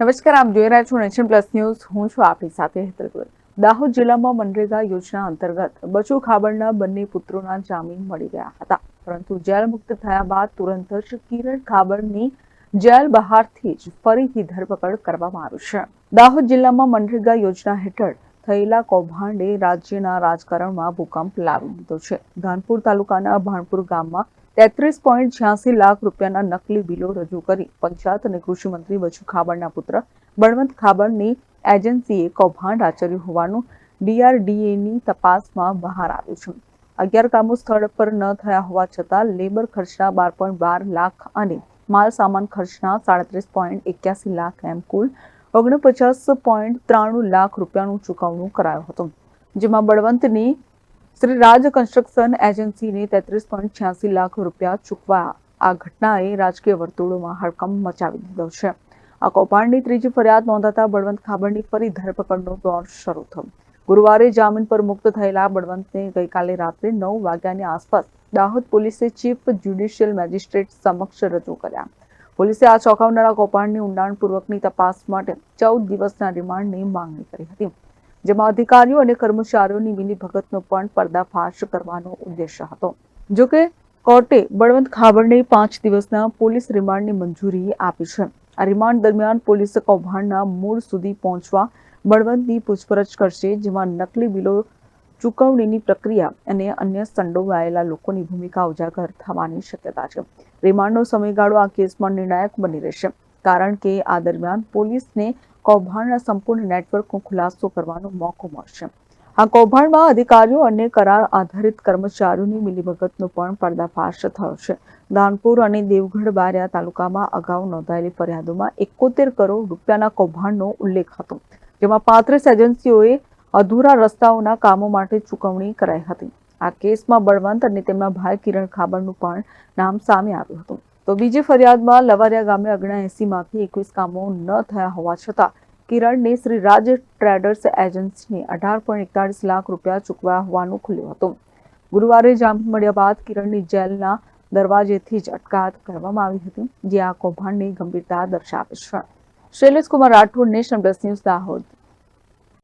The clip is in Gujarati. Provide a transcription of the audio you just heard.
નમસ્કાર, આપ જોઈ રહ્યા છો નેશન પ્લસ ન્યૂઝ. હું છું આપની સાથે હેતલપુર. દાહોદ જિલ્લામાં મનરેગા યોજના અંતર્ગત બચુ ખાબડના બંને પુત્રોના જામીન મળી ગયા હતા. પરંતુ જેલ મુક્ત થયા બાદ તુરંત જ કિરણ ખાબડની જેલ બહારથી જ ફરીથી ધરપકડ કરવામાં આવી છે. દાહોદ જિલ્લામાં મનરેગા યોજના હેઠળ થયેલા કૌભાંડે રાજ્યના રાજકારણમાં ભૂકંપ લાવી દીધો છે. ધાનપુર તાલુકાના ભાણપુર ગામમાં તેત્રીસ પોઈન્ટ છ્યાસી લાખ રૂપિયાના નકલી બિલો રજૂ કરી. પંચાયત અને કૃષિમંત્રી બચુ ખાબડના પુત્ર બળવંત ખાબડની એજન્સીએ કૌભાંડ આચર્યું હોવાનું ડીઆરડીએની તપાસમાં બહાર આવ્યું છે. અગિયાર કામો સ્થળ પર ન થયા હોવા છતાં લેબર ખર્ચના બાર પોઈન્ટ બાર લાખ અને માલ સામાન ખર્ચના સાડત્રીસ પોઈન્ટ એક્યાસી લાખ એમ કુલ ઓગણપચાસ પોઈન્ટ ત્રાણું લાખ રૂપિયાનું ચૂકવણું કરાયું હતું. જેમાં બળવંતની શ્રી રાજ કન્સ્ટ્રક્શન એજન્સીને તેત્રીસ પોઈન્ટ છ્યાસી લાખ રૂપિયા ચૂકવા આ ઘટનાએ રાજકીય વર્તુળોમાં હડકંપ મચાવી દીધો છે. આ કૌભાંડની ત્રીજી ફરિયાદ નોંધાતા બળવંત ખાબડની ફરી ધરપકડનો દોર શરૂ થયો. ગુરુવારે જામીન પર મુક્ત થયેલા બળવંતને ગઈકાલે રાત્રે નવ વાગ્યાની આસપાસ દાહોદ પોલીસે ચીફ જ્યુડિશિયલ મેજિસ્ટ્રેટ સમક્ષ રજૂ કર્યા. પોલીસે આ ચોંકાવનારા કૌભાંડની ઊંડાણપૂર્વકની તપાસ માટે ચૌદ દિવસના રિમાન્ડની માંગણી કરી હતી. જેમાં અધિકારીઓ અને કર્મચારીઓની મિલીભગતનો પણ પર્દાફાશ કરવાનો ઉદ્દેશ્ય હતો. જો કે કોર્ટે બળવંત ખાબડને પાંચ દિવસના પોલીસ રિમાન્ડની મંજૂરી આપી છે. આ રિમાન્ડ દરમિયાન પોલીસ કૌભાંડના મૂળ સુધી પહોંચવા બળવંતની પૂછપરછ કરશે, જેમાં નકલી બિલો ચૂકવણીની પ્રક્રિયા અને અન્ય સંડોવાયેલા લોકોની ભૂમિકા ઉજાગર થવાની શક્યતા છે. રિમાન્ડનો સમયગાળો આ કેસમાં નિર્ણાયક બની રહેશે. કારણ કે આ દરમિયાન પોલીસને કૌભાંડના સંપૂર્ણ નેટવર્કનો ખુલાસો કરવાનો મોકો મળશે. આ કૌભાંડમાં અધિકારીઓ અને કરાર આધારિત કર્મચારીઓની મિલીભગતનો પણ પર્દાફાશ થયો છે દાનપુર અને દેવગઢ બારિયા તાલુકામાં અગાઉ નોંધાયેલી ફરિયાદોમાં એકોતેર કરોડ રૂપિયાના કૌભાંડનો ઉલ્લેખ હતો, જેમાં પાંત્રીસ એજન્સીઓએ અધૂરા રસ્તાઓના કામો માટે ચૂકવણી કરાઈ હતી. આ કેસમાં બળવંત અને તેમના ભાઈ કિરણ ખાબરનું પણ નામ સામે આવ્યું હતું. તો બીજી ફરિયાદમાં લવારિયા ગામે અગણા એકવીસ કામો ન થયા હોવા છતાં કિરણને શ્રી રાજ ટ્રેડર્સ એજન્સીને અઢાર પોઈન્ટ એકતાળીસ લાખ રૂપિયા ચૂકવ્યા હોવાનું ખુલ્યું હતું. ગુરુવારે જામીન મળ્યા બાદ કિરણની જેલના દરવાજેથી જ અટકાયત કરવામાં આવી હતી, જે આ કૌભાંડની ગંભીરતા દર્શાવે છે. Shailesh Kumar Rathod national plus news Dahod.